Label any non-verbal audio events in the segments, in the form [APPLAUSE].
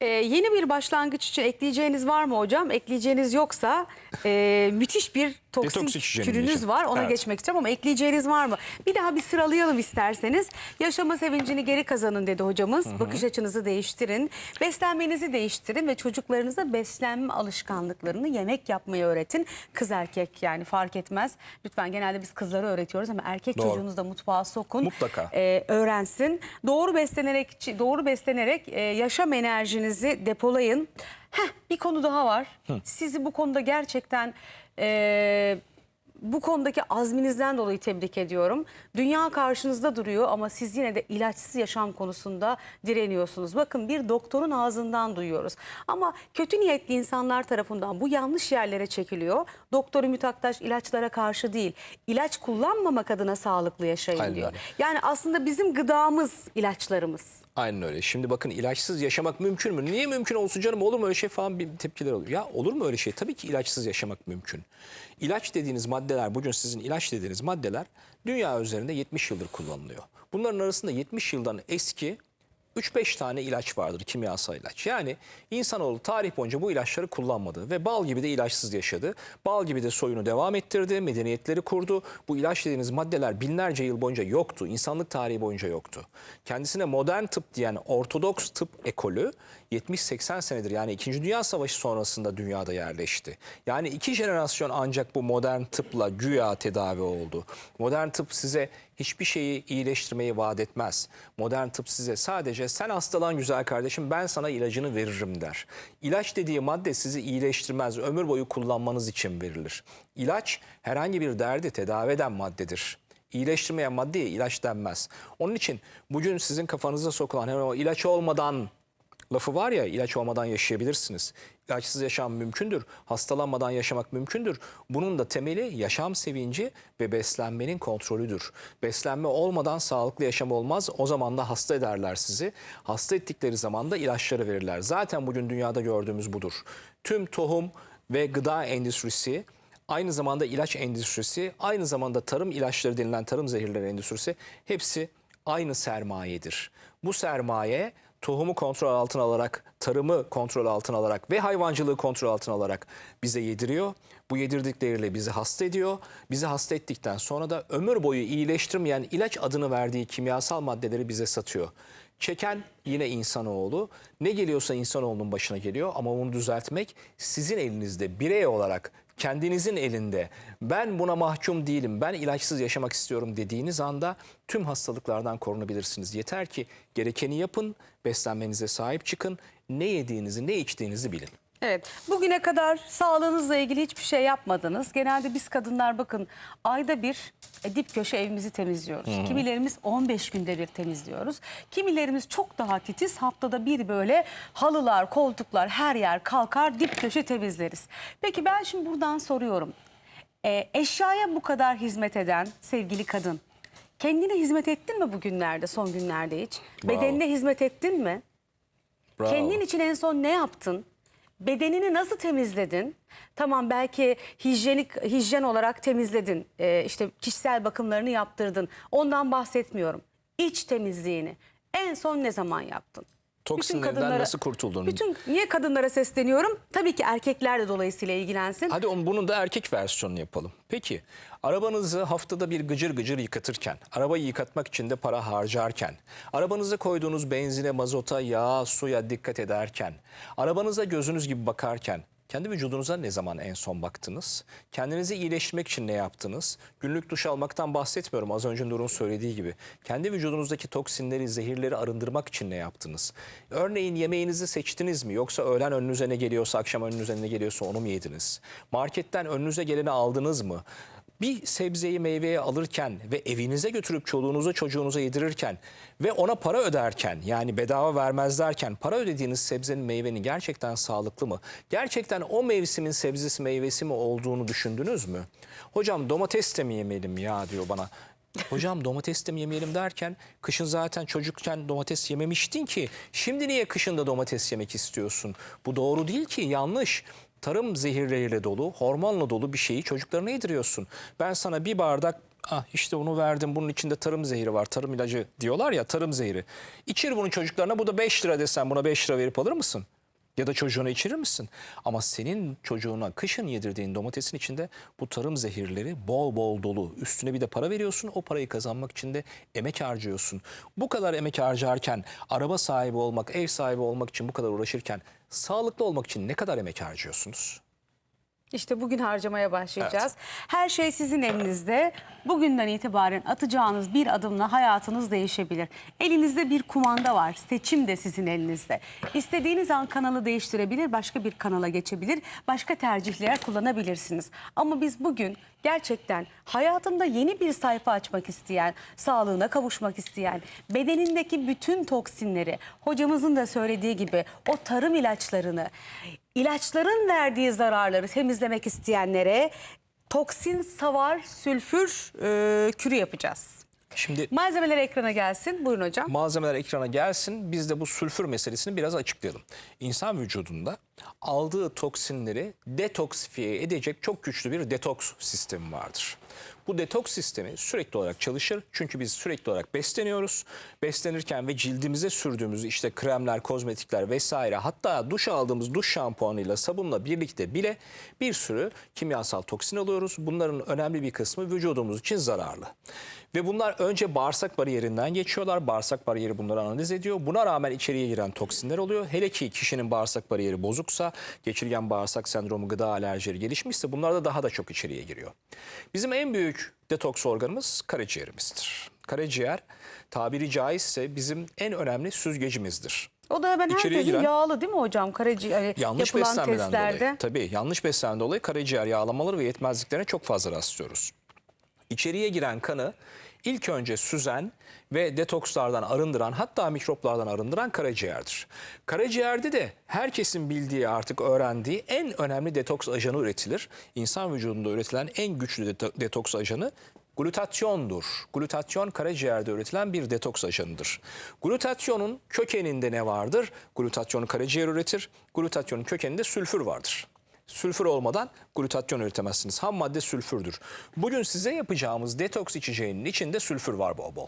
Ee, yeni bir başlangıç için ekleyeceğiniz var mı hocam? Ekleyeceğiniz yoksa e, müthiş bir Detoks toksik türünüz diyeceğim. var. Ona Evet. geçmek istiyorum ama ekleyeceğiniz var mı? Bir daha bir sıralayalım isterseniz. Yaşama sevincini geri kazanın dedi hocamız. Bakış açınızı değiştirin. Beslenmenizi değiştirin ve çocuklarınıza beslenme alışkanlıklarını yemek yapmayı öğretin. Kız erkek yani fark etmez. Lütfen genelde biz kızları öğretiyoruz ama erkek Doğru. çocuğunuzu da mutfağa sokun. Mutlaka. e, öğrensin. Doğru beslenerek doğru beslenerek e, yaşam enerjinizi depolayın. Heh, bir konu daha var. Sizi bu konuda gerçekten e, bu konudaki azminizden dolayı tebrik ediyorum. Dünya karşınızda duruyor ama siz yine de ilaçsız yaşam konusunda direniyorsunuz. Bakın bir doktorun ağzından duyuyoruz. Ama kötü niyetli insanlar tarafından bu yanlış yerlere çekiliyor. Doktor Ümit Aktaş ilaçlara karşı değil. İlaç kullanmamak adına sağlıklı yaşayın Aynen diyor. Yani aslında bizim gıdamız ilaçlarımız. Aynen öyle. Şimdi bakın ilaçsız yaşamak mümkün mü? Niye mümkün olsun canım? Olur mu öyle şey falan bir tepkiler oluyor. Ya olur mu öyle şey? Tabii ki ilaçsız yaşamak mümkün. İlaç dediğiniz maddeler, bugün sizin ilaç dediğiniz maddeler dünya üzerinde 70 yıldır kullanılıyor. Bunların arasında 70 yıldan eski 3-5 tane ilaç vardır, kimyasal ilaç. Yani insanoğlu tarih boyunca bu ilaçları kullanmadı ve bal gibi de ilaçsız yaşadı. Bal gibi de soyunu devam ettirdi, medeniyetleri kurdu. Bu ilaç dediğiniz maddeler binlerce yıl boyunca yoktu. İnsanlık tarihi boyunca yoktu. Kendisine modern tıp diyen ortodoks tıp ekolü 70-80 senedir yani 2. Dünya Savaşı sonrasında dünyada yerleşti. Yani iki jenerasyon ancak bu modern tıpla güya tedavi oldu. Modern tıp size hiçbir şeyi iyileştirmeyi vaat etmez. Modern tıp size sadece sen hastalan güzel kardeşim ben sana ilacını veririm der. İlaç dediği madde sizi iyileştirmez, ömür boyu kullanmanız için verilir. İlaç herhangi bir derdi tedavi eden maddedir. İyileştirmeyen maddeye ilaç denmez. Onun için bugün sizin kafanıza sokulan hemen o ilaç olmadan lafı var ya ilaç olmadan yaşayabilirsiniz. İlaçsız yaşam mümkündür. Hastalanmadan yaşamak mümkündür. Bunun da temeli yaşam sevinci ve beslenmenin kontrolüdür. Beslenme olmadan sağlıklı yaşam olmaz. O zaman da hasta ederler sizi. Hasta ettikleri zaman da ilaçları verirler. Zaten bugün dünyada gördüğümüz budur. Tüm tohum ve gıda endüstrisi aynı zamanda ilaç endüstrisi, aynı zamanda tarım ilaçları denilen tarım zehirleri endüstrisi hepsi aynı sermayedir. Bu sermaye tohumu kontrol altına alarak, tarımı kontrol altına alarak ve hayvancılığı kontrol altına alarak bize yediriyor. Bu yedirdikleriyle bizi hasta ediyor. Bizi hasta ettikten sonra da ömür boyu iyileştirmeyen ilaç adını verdiği kimyasal maddeleri bize satıyor. Çeken yine insanoğlu. Ne geliyorsa insanoğlunun başına geliyor ama bunu düzeltmek sizin elinizde birey olarak kendinizin elinde ben buna mahkum değilim ben ilaçsız yaşamak istiyorum dediğiniz anda tüm hastalıklardan korunabilirsiniz. Yeter ki gerekeni yapın, beslenmenize sahip çıkın, ne yediğinizi ne içtiğinizi bilin. Evet. Bugüne kadar sağlığınızla ilgili hiçbir şey yapmadınız. Genelde biz kadınlar bakın ayda bir e, dip köşe evimizi temizliyoruz. Kimilerimiz 15 günde bir temizliyoruz. Kimilerimiz çok daha titiz. Haftada bir böyle halılar, koltuklar her yer kalkar dip köşe temizleriz. Peki ben şimdi buradan soruyorum. E, eşyaya bu kadar hizmet eden sevgili kadın kendine hizmet ettin mi bugünlerde, son günlerde hiç? Bravo. Bedenine hizmet ettin mi? Bravo. Kendin için en son ne yaptın? Bedenini nasıl temizledin? Tamam belki hijyenik hijyen olarak temizledin. Ee, işte kişisel bakımlarını yaptırdın. Ondan bahsetmiyorum. İç temizliğini en son ne zaman yaptın? Toksinlerden nasıl kurtuldun? Bütün niye kadınlara sesleniyorum? Tabii ki erkekler de dolayısıyla ilgilensin. Hadi onun, bunun da erkek versiyonunu yapalım. Peki arabanızı haftada bir gıcır gıcır yıkatırken, arabayı yıkatmak için de para harcarken, arabanıza koyduğunuz benzine, mazota, yağa, suya dikkat ederken, arabanıza gözünüz gibi bakarken, kendi vücudunuza ne zaman en son baktınız? Kendinizi iyileştirmek için ne yaptınız? Günlük duş almaktan bahsetmiyorum az önce Nur'un söylediği gibi. Kendi vücudunuzdaki toksinleri, zehirleri arındırmak için ne yaptınız? Örneğin yemeğinizi seçtiniz mi? Yoksa öğlen önünüze ne geliyorsa, akşam önünüze ne geliyorsa onu mu yediniz? Marketten önünüze geleni aldınız mı? Bir sebzeyi meyveyi alırken ve evinize götürüp çoluğunuza çocuğunuza yedirirken ve ona para öderken yani bedava vermezlerken para ödediğiniz sebzenin meyvenin gerçekten sağlıklı mı? Gerçekten o mevsimin sebzesi meyvesi mi olduğunu düşündünüz mü? Hocam domates de mi yemeyelim ya diyor bana. Hocam domates de mi yemeyelim derken kışın zaten çocukken domates yememiştin ki şimdi niye kışında domates yemek istiyorsun? Bu doğru değil ki yanlış tarım zehirleriyle dolu, hormonla dolu bir şeyi çocuklarına yediriyorsun. Ben sana bir bardak Ah işte bunu verdim bunun içinde tarım zehri var tarım ilacı diyorlar ya tarım zehri. İçir bunu çocuklarına bu da 5 lira desen buna 5 lira verip alır mısın? Ya da çocuğuna içirir misin? Ama senin çocuğuna kışın yedirdiğin domatesin içinde bu tarım zehirleri bol bol dolu. Üstüne bir de para veriyorsun. O parayı kazanmak için de emek harcıyorsun. Bu kadar emek harcarken, araba sahibi olmak, ev sahibi olmak için bu kadar uğraşırken, sağlıklı olmak için ne kadar emek harcıyorsunuz? İşte bugün harcamaya başlayacağız. Her şey sizin elinizde. Bugünden itibaren atacağınız bir adımla hayatınız değişebilir. Elinizde bir kumanda var. Seçim de sizin elinizde. İstediğiniz an kanalı değiştirebilir, başka bir kanala geçebilir, başka tercihler kullanabilirsiniz. Ama biz bugün gerçekten hayatında yeni bir sayfa açmak isteyen, sağlığına kavuşmak isteyen, bedenindeki bütün toksinleri, hocamızın da söylediği gibi o tarım ilaçlarını, ilaçların verdiği zararları temizlemek isteyenlere toksin savar sülfür e, kürü yapacağız. Şimdi Malzemeler ekrana gelsin. Buyurun hocam. malzemeler ekrana gelsin. Biz de bu sülfür meselesini biraz açıklayalım. İnsan vücudunda aldığı toksinleri detoksifiye edecek çok güçlü bir detoks sistemi vardır. Bu detoks sistemi sürekli olarak çalışır. Çünkü biz sürekli olarak besleniyoruz. Beslenirken ve cildimize sürdüğümüz işte kremler, kozmetikler vesaire hatta duş aldığımız duş şampuanıyla sabunla birlikte bile bir sürü kimyasal toksin alıyoruz. Bunların önemli bir kısmı vücudumuz için zararlı. Ve bunlar önce bağırsak bariyerinden geçiyorlar. Bağırsak bariyeri bunları analiz ediyor. Buna rağmen içeriye giren toksinler oluyor. Hele ki kişinin bağırsak bariyeri bozuksa, geçirgen bağırsak sendromu, gıda alerjileri gelişmişse bunlar da daha da çok içeriye giriyor. Bizim en büyük detoks organımız karaciğerimizdir. Karaciğer tabiri caizse bizim en önemli süzgecimizdir. O da ben İçeriye herkesin giren- yağlı değil mi hocam? Karaciğer hani Yanlış yapılan testlerde. dolayı. Tabii yanlış beslenmeden dolayı karaciğer yağlamaları ve yetmezliklerine çok fazla rastlıyoruz. İçeriye giren kanı ilk önce süzen ve detokslardan arındıran hatta mikroplardan arındıran karaciğerdir. Karaciğerde de herkesin bildiği artık öğrendiği en önemli detoks ajanı üretilir. İnsan vücudunda üretilen en güçlü deto- detoks ajanı glutatyondur. Glutatyon karaciğerde üretilen bir detoks ajanıdır. Glutatyonun kökeninde ne vardır? Glutatyonu karaciğer üretir. Glutatyonun kökeninde sülfür vardır. Sülfür olmadan glutatyon üretemezsiniz. Ham madde sülfürdür. Bugün size yapacağımız detoks içeceğinin içinde sülfür var bol bol.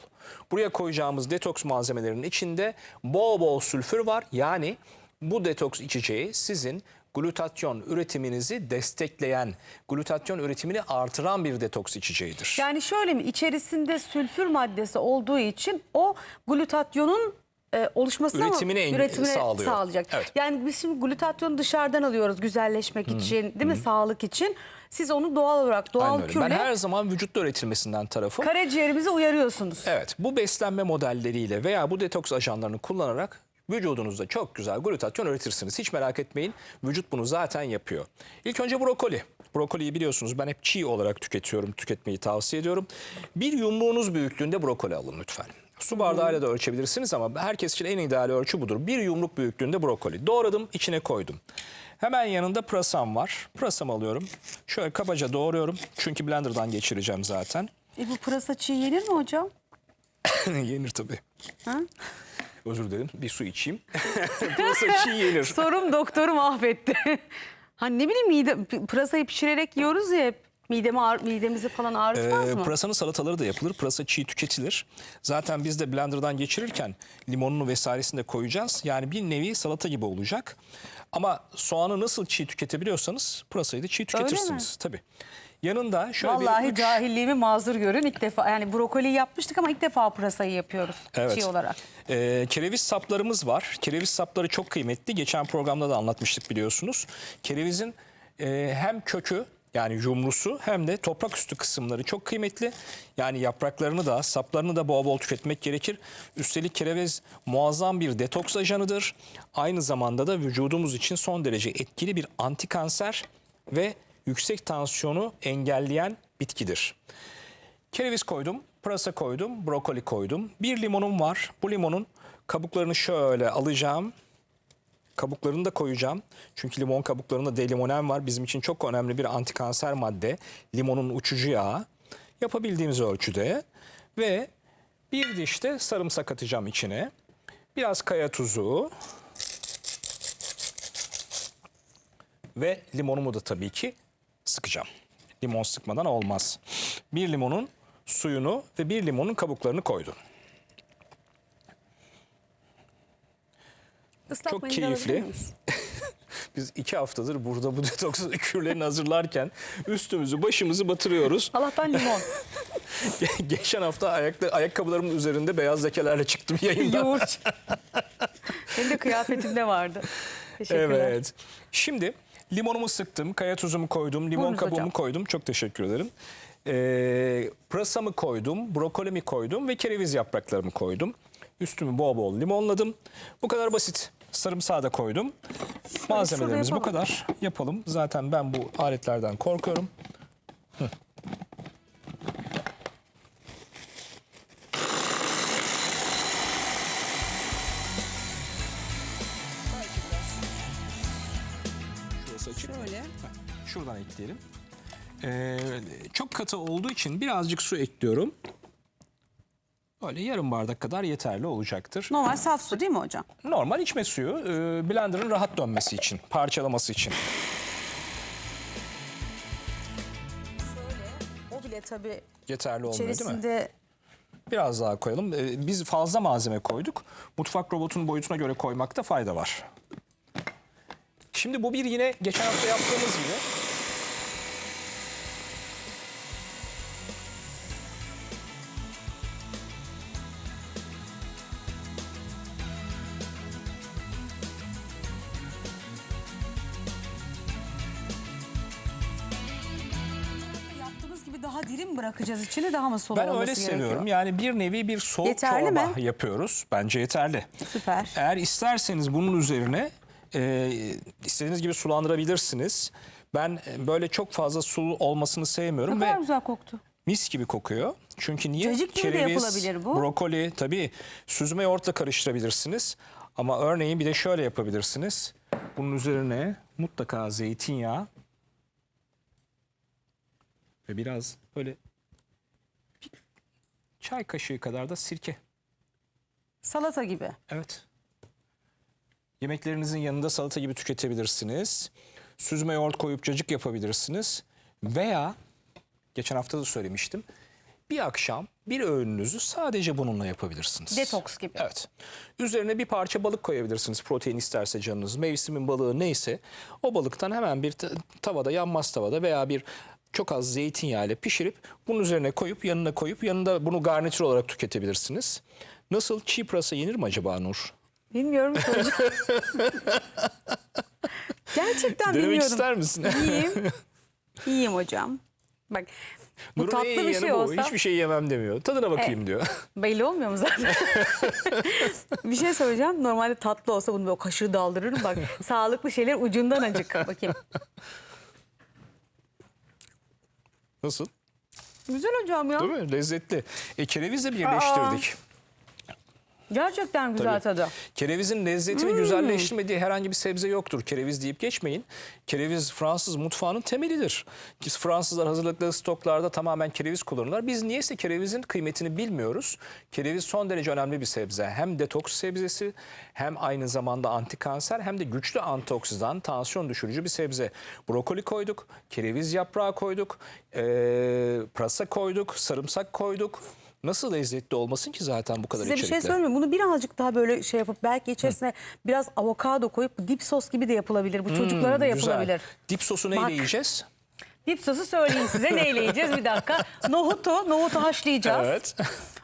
Buraya koyacağımız detoks malzemelerinin içinde bol bol sülfür var. Yani bu detoks içeceği sizin glutatyon üretiminizi destekleyen, glutatyon üretimini artıran bir detoks içeceğidir. Yani şöyle mi içerisinde sülfür maddesi olduğu için o glutatyonun e, oluşmasına Üretimini mı? en- Üretimini sağlıyor. sağlayacak. Evet. Yani biz şimdi glutatyonu dışarıdan alıyoruz güzelleşmek için değil mi? Sağlık için. Siz onu doğal olarak doğal kürle Ben her zaman vücutta üretilmesinden tarafım. karaciğerimizi uyarıyorsunuz. Evet bu beslenme modelleriyle veya bu detoks ajanlarını kullanarak vücudunuzda çok güzel glutatyon üretirsiniz. Hiç merak etmeyin vücut bunu zaten yapıyor. İlk önce brokoli. Brokoliyi biliyorsunuz ben hep çiğ olarak tüketiyorum, tüketmeyi tavsiye ediyorum. Bir yumruğunuz büyüklüğünde brokoli alın lütfen. Su bardağıyla da ölçebilirsiniz ama herkes için en ideal ölçü budur. Bir yumruk büyüklüğünde brokoli. Doğradım, içine koydum. Hemen yanında pırasam var. Pırasamı alıyorum. Şöyle kabaca doğruyorum. Çünkü blenderdan geçireceğim zaten. E bu pırasa çiğ yenir mi hocam? [LAUGHS] yenir tabii. Ha? Özür dilerim. Bir su içeyim. [LAUGHS] Pırasa çiğ yenir. [LAUGHS] Sorum doktoru mahvetti. hani ne bileyim mide, pırasayı pişirerek yiyoruz ya hep. Midemi ağır- midemizi falan ağrıtmaz Ee, mı? pırasanın salataları da yapılır. Pırasa çiğ tüketilir. Zaten biz de blenderdan geçirirken limonunu vesairesini de koyacağız. Yani bir nevi salata gibi olacak. Ama soğanı nasıl çiğ tüketebiliyorsanız pırasayı da çiğ tüketirsiniz. Tabii. Yanında şöyle Vallahi bir üç- cahilliğimi mazur görün ilk defa. Yani brokoli yapmıştık ama ilk defa pırasayı yapıyoruz Evet. çiğ olarak. Ee, kereviz saplarımız var. Kereviz sapları çok kıymetli. Geçen programda da anlatmıştık biliyorsunuz. Kerevizin e, hem kökü yani yumrusu hem de toprak üstü kısımları çok kıymetli. Yani yapraklarını da saplarını da bol bol tüketmek gerekir. Üstelik kereviz muazzam bir detoks ajanıdır. Aynı zamanda da vücudumuz için son derece etkili bir antikanser ve yüksek tansiyonu engelleyen bitkidir. Kereviz koydum, pırasa koydum, brokoli koydum. Bir limonum var. Bu limonun kabuklarını şöyle alacağım. Kabuklarını da koyacağım. Çünkü limon kabuklarında D-limonen var. Bizim için çok önemli bir antikanser madde. Limonun uçucu yağı. Yapabildiğimiz ölçüde. Ve bir diş de sarımsak atacağım içine. Biraz kaya tuzu. Ve limonumu da tabii ki sıkacağım. Limon sıkmadan olmaz. Bir limonun suyunu ve bir limonun kabuklarını koydum. Islak Çok keyifli. [LAUGHS] Biz iki haftadır burada bu [LAUGHS] detoks kürlerini hazırlarken üstümüzü başımızı batırıyoruz. Allah'tan limon. [LAUGHS] Geçen hafta ayakta, ayakkabılarımın üzerinde beyaz lekelerle çıktım yayından. Yoğurt. Benim de kıyafetimde vardı. Teşekkürler. Evet. Şimdi limonumu sıktım, kaya tuzumu koydum, limon Buyurunuz kabuğumu hocam. koydum. Çok teşekkür ederim. Ee, pırasamı koydum, brokolimi koydum ve kereviz yapraklarımı koydum. Üstümü bol bol limonladım. Bu kadar basit. Sarımsağı da koydum. Malzemelerimiz bu yapalım. kadar. Yapalım. Zaten ben bu aletlerden korkuyorum. Hı. Şöyle. Şuradan ekleyelim. Ee, çok katı olduğu için birazcık su ekliyorum. Böyle yarım bardak kadar yeterli olacaktır. Normal saf su değil mi hocam? Normal içme suyu e, blenderın rahat dönmesi için, parçalaması için. O bile tabii Yeterli olmuyor değil mi? içerisinde Biraz daha koyalım. Ee, biz fazla malzeme koyduk. Mutfak robotunun boyutuna göre koymakta fayda var. Şimdi bu bir yine geçen hafta yaptığımız gibi bırakacağız içini daha mı sulu ben olması öyle gerekiyor? seviyorum. Yani bir nevi bir soğuk Yeterli çorba mi? yapıyoruz. Bence yeterli. Süper. Eğer isterseniz bunun üzerine e, istediğiniz gibi sulandırabilirsiniz. Ben e, böyle çok fazla sulu olmasını sevmiyorum Ne kadar ve güzel koktu. mis gibi kokuyor. Çünkü niye? Cacık gibi de yapılabilir bu. brokoli tabii süzme yoğurtla karıştırabilirsiniz. Ama örneğin bir de şöyle yapabilirsiniz. Bunun üzerine mutlaka zeytinyağı ve biraz böyle çay kaşığı kadar da sirke. Salata gibi. Evet. Yemeklerinizin yanında salata gibi tüketebilirsiniz. Süzme yoğurt koyup cacık yapabilirsiniz. Veya geçen hafta da söylemiştim. Bir akşam bir öğününüzü sadece bununla yapabilirsiniz. Detoks gibi. Evet. Üzerine bir parça balık koyabilirsiniz. Protein isterse canınız. Mevsimin balığı neyse o balıktan hemen bir ta- tavada yanmaz tavada veya bir çok az zeytinyağı ile pişirip bunun üzerine koyup yanına koyup yanında bunu garnitür olarak tüketebilirsiniz. Nasıl çiğ pırasa yenir mi acaba Nur? Bilmiyorum hocam. [LAUGHS] Gerçekten Denemek bilmiyorum. ister misin? Yiyeyim. [LAUGHS] Yiyeyim hocam. Bak bu Nur'un en tatlı iyi bir yanı şey bu. olsa Hiçbir şey yemem demiyor. Tadına bakayım diyor. [LAUGHS] belli olmuyor mu zaten? bir şey söyleyeceğim. Normalde tatlı olsa bunu böyle kaşığı daldırırım. Bak sağlıklı şeyler ucundan acık. Bakayım. Nasıl? Güzel hocam ya. Değil mi? Lezzetli. E, kerevizle birleştirdik. Gerçekten güzel Tabii. tadı. Kerevizin lezzetini Hmm. güzelleştirmediği herhangi bir sebze yoktur. Kereviz deyip geçmeyin. Kereviz Fransız mutfağının temelidir. Fransızlar hazırladıkları stoklarda tamamen kereviz kullanırlar. Biz niyeyse kerevizin kıymetini bilmiyoruz. Kereviz son derece önemli bir sebze. Hem detoks sebzesi hem aynı zamanda antikanser hem de güçlü antioksidan, tansiyon düşürücü bir sebze. Brokoli koyduk, kereviz yaprağı koyduk, eee pırasa koyduk, sarımsak koyduk. Nasıl lezzetli olmasın ki zaten bu kadar Size bir şey içerikle? söyleyeyim mi? Bunu birazcık daha böyle şey yapıp belki içerisine biraz avokado koyup dip sos gibi de yapılabilir. Bu çocuklara da Hmm, Güzel. yapılabilir. Dip sosu neyle Bak. yiyeceğiz? Dip sosu söyleyeyim size neyle yiyeceğiz bir dakika. Nohutu, nohutu haşlayacağız. Evet.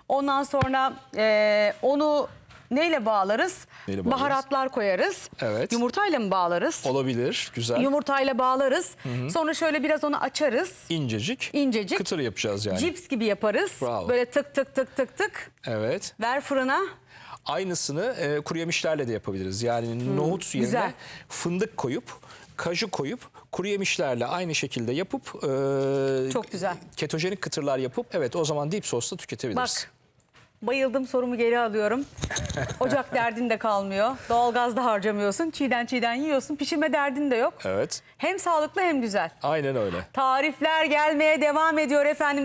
Ondan sonra e, onu neyle bağlarız? Neyle bağlarız? Baharatlar koyarız. Evet. Yumurtayla mı bağlarız? Olabilir. Güzel. Yumurtayla bağlarız. Sonra şöyle biraz onu açarız. İncecik. İncecik. Kıtır yapacağız yani. Cips gibi yaparız. Bravo. Böyle tık tık tık tık tık. Evet. Ver fırına. Aynısını e, kuru yemişlerle de yapabiliriz. Yani nohut yerine güzel. fındık koyup, kaju koyup, kuru yemişlerle aynı şekilde yapıp e, Çok güzel. ketojenik kıtırlar yapıp evet o zaman dip sosla tüketebiliriz. Bak bayıldım sorumu geri alıyorum. [LAUGHS] Ocak derdin de kalmıyor. Doğalgaz da harcamıyorsun. Çiğden çiğden yiyorsun. Pişirme derdin de yok. Evet. Hem sağlıklı hem güzel. Aynen öyle. Tarifler gelmeye devam ediyor efendim.